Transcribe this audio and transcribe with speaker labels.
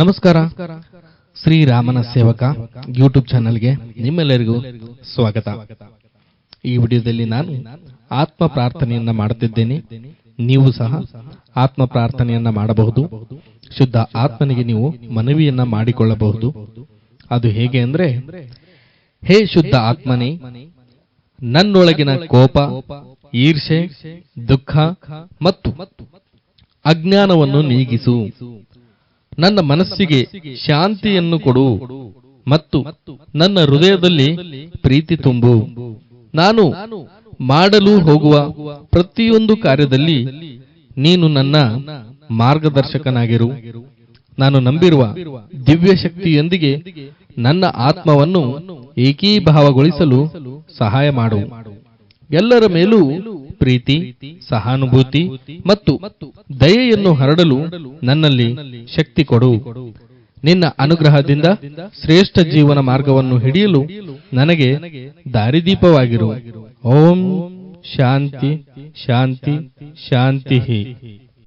Speaker 1: ನಮಸ್ಕಾರ. ಶ್ರೀರಾಮನ ಸೇವಕ ಯೂಟ್ಯೂಬ್ ಚಾನಲ್ಗೆ ನಿಮ್ಮೆಲ್ಲರಿಗೂ ಸ್ವಾಗತ. ಈ ವಿಡಿಯೋದಲ್ಲಿ ನಾನು ಆತ್ಮ ಪ್ರಾರ್ಥನೆಯನ್ನ ಮಾಡುತ್ತಿದ್ದೇನೆ. ನೀವು ಸಹ ಆತ್ಮ ಪ್ರಾರ್ಥನೆಯನ್ನ ಮಾಡಬಹುದು. ಶುದ್ಧ ಆತ್ಮನಿಗೆ ನೀವು ಮನವಿಯನ್ನ ಮಾಡಿಕೊಳ್ಳಬಹುದು. ಅದು ಹೇಗೆ ಅಂದ್ರೆ ಹೇ ಶುದ್ಧ ಆತ್ಮನೇ ನನ್ನೊಳಗಿನ ಕೋಪ ಈರ್ಷೆ ದುಃಖ ಮತ್ತು ಅಜ್ಞಾನವನ್ನು ನೀಗಿಸು. ನನ್ನ ಮನಸ್ಸಿಗೆ ಶಾಂತಿಯನ್ನು ಕೊಡು ಮತ್ತು ನನ್ನ ಹೃದಯದಲ್ಲಿ ಪ್ರೀತಿ ತುಂಬು. ನಾನು ಮಾಡಲು ಹೋಗುವ ಪ್ರತಿಯೊಂದು ಕಾರ್ಯದಲ್ಲಿ ನೀನು ನನ್ನ ಮಾರ್ಗದರ್ಶಕನಾಗಿರು. ನಾನು ನಂಬಿರುವ ದಿವ್ಯ ಶಕ್ತಿಯೊಂದಿಗೆ ನನ್ನ ಆತ್ಮವನ್ನು ಏಕೀಭಾವಗೊಳಿಸಲು ಸಹಾಯ ಮಾಡು. ಎಲ್ಲರ ಮೇಲೂ ಪ್ರೀತಿ, ಸಹಾನುಭೂತಿ ಮತ್ತು ದಯೆಯನ್ನು ಹರಡಲು ನನ್ನಲ್ಲಿ ಶಕ್ತಿ ಕೊಡು. ನಿನ್ನ ಅನುಗ್ರಹದಿಂದ ಶ್ರೇಷ್ಠ ಜೀವನ ಮಾರ್ಗವನ್ನು ಹಿಡಿಯಲು ನನಗೆ ದಾರಿದೀಪವಾಗಿರು. ಓಂ ಶಾಂತಿ ಶಾಂತಿ ಶಾಂತಿ